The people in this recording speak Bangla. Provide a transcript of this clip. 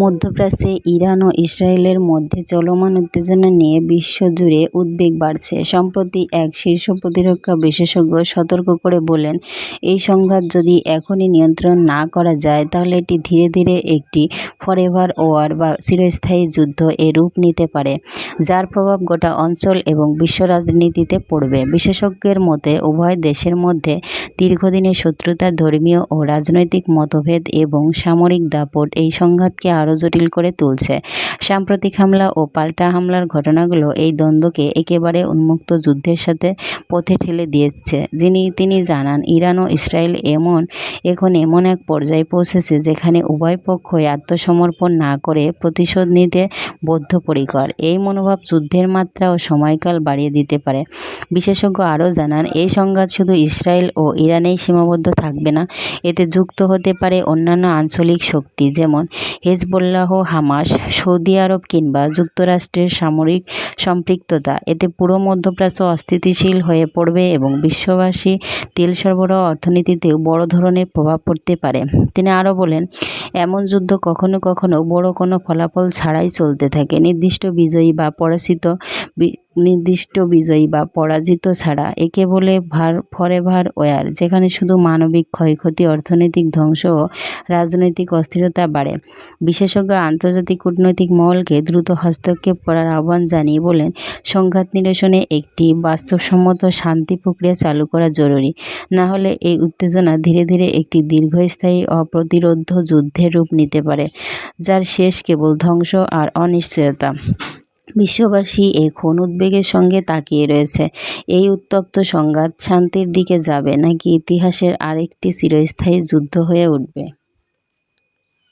মধ্যপ্রাচ্যে ইরান ও ইসরায়েলের মধ্যে চলমান উত্তেজনা নিয়ে বিশ্বজুড়ে উদ্বেগ বাড়ছে। সম্প্রতি এক শীর্ষ প্রতিরক্ষা বিশেষজ্ঞ সতর্ক করে বলেন, এই সংঘাত যদি এখনই নিয়ন্ত্রণ না করা যায় তাহলে এটি ধীরে ধীরে একটি ফরেভার ওয়ার বা চিরস্থায়ী যুদ্ধ এ রূপ নিতে পারে, যার প্রভাব গোটা অঞ্চল এবং বিশ্ব রাজনীতিতে পড়বে। বিশেষজ্ঞের মতে, উভয় দেশের মধ্যে দীর্ঘদিনের শত্রুতা, ধর্মীয় ও রাজনৈতিক মতভেদ এবং সামরিক দাপট এই সংঘাতকে আরও জটিল করে তুলছে। সাম্প্রতিক হামলা ও পাল্টা হামলার ঘটনাগুলো এই দ্বন্দ্বকে একেবারে উন্মুক্ত যুদ্ধের সাথে পথে ঠেলে দিয়েছে। যিনি তিনি জানান, ইরান ও ইসরায়েল এমন এখন এমন এক পর্যায়ে পৌঁছেছে যেখানে উভয় পক্ষই আত্মসমর্পণ না করে প্রতিশোধ নিতে বদ্ধপরিকর। এই মনোভাব যুদ্ধের মাত্রা ও সময়কাল বাড়িয়ে দিতে পারে। বিশেষজ্ঞ আরও জানান, এই সংঘাত শুধু ইসরায়েল ও ইরানেই সীমাবদ্ধ থাকবে না, এতে যুক্ত হতে পারে অন্যান্য আঞ্চলিক শক্তি যেমন হেজবোল্লাহ, হামাস, সৌদি আরব কিংবা যুক্তরাষ্ট্রের সামরিক সম্পৃক্ততা। এতে পুরো মধ্যপ্রাচ্য অস্থিতিশীল হয়ে পড়বে এবং বিশ্ববাসী তেল সরবরাহ অর্থনীতিতেও বড় ধরনের প্রভাব পড়তে পারে। তিনি আরও বলেন, এমন যুদ্ধ কখনো কখনো বড় কোনো ফলাফল ছাড়াই চলতে থাকে, নির্দিষ্ট বিজয়ী বা পরাজিত নির্দিষ্ট বিজয়ী বা পরাজিত ছাড়া। একে বলে ফরএভার ওয়ার, যেখানে শুধু মানবিক ক্ষয়ক্ষতি, অর্থনৈতিক ধ্বংস ও রাজনৈতিক অস্থিরতা বাড়ে। বিশেষজ্ঞ আন্তর্জাতিক কূটনৈতিক মহলকে দ্রুত হস্তক্ষেপ করার আহ্বান জানিয়ে বলেন, সংঘাত নিরসনে একটি বাস্তবসম্মত শান্তি প্রক্রিয়া চালু করা জরুরি। না হলে এই উত্তেজনা ধীরে ধীরে একটি দীর্ঘস্থায়ী অপ্রতিরোধ্য যুদ্ধের রূপ নিতে পারে, যার শেষ কেবল ধ্বংস আর অনিশ্চয়তা। বিশ্ববাসী এখন উদ্বেগের সঙ্গে তাকিয়ে রয়েছে, এই উত্তপ্ত সংঘাত শান্তির দিকে যাবে নাকি ইতিহাসের আরেকটি চিরস্থায়ী যুদ্ধ হয়ে উঠবে।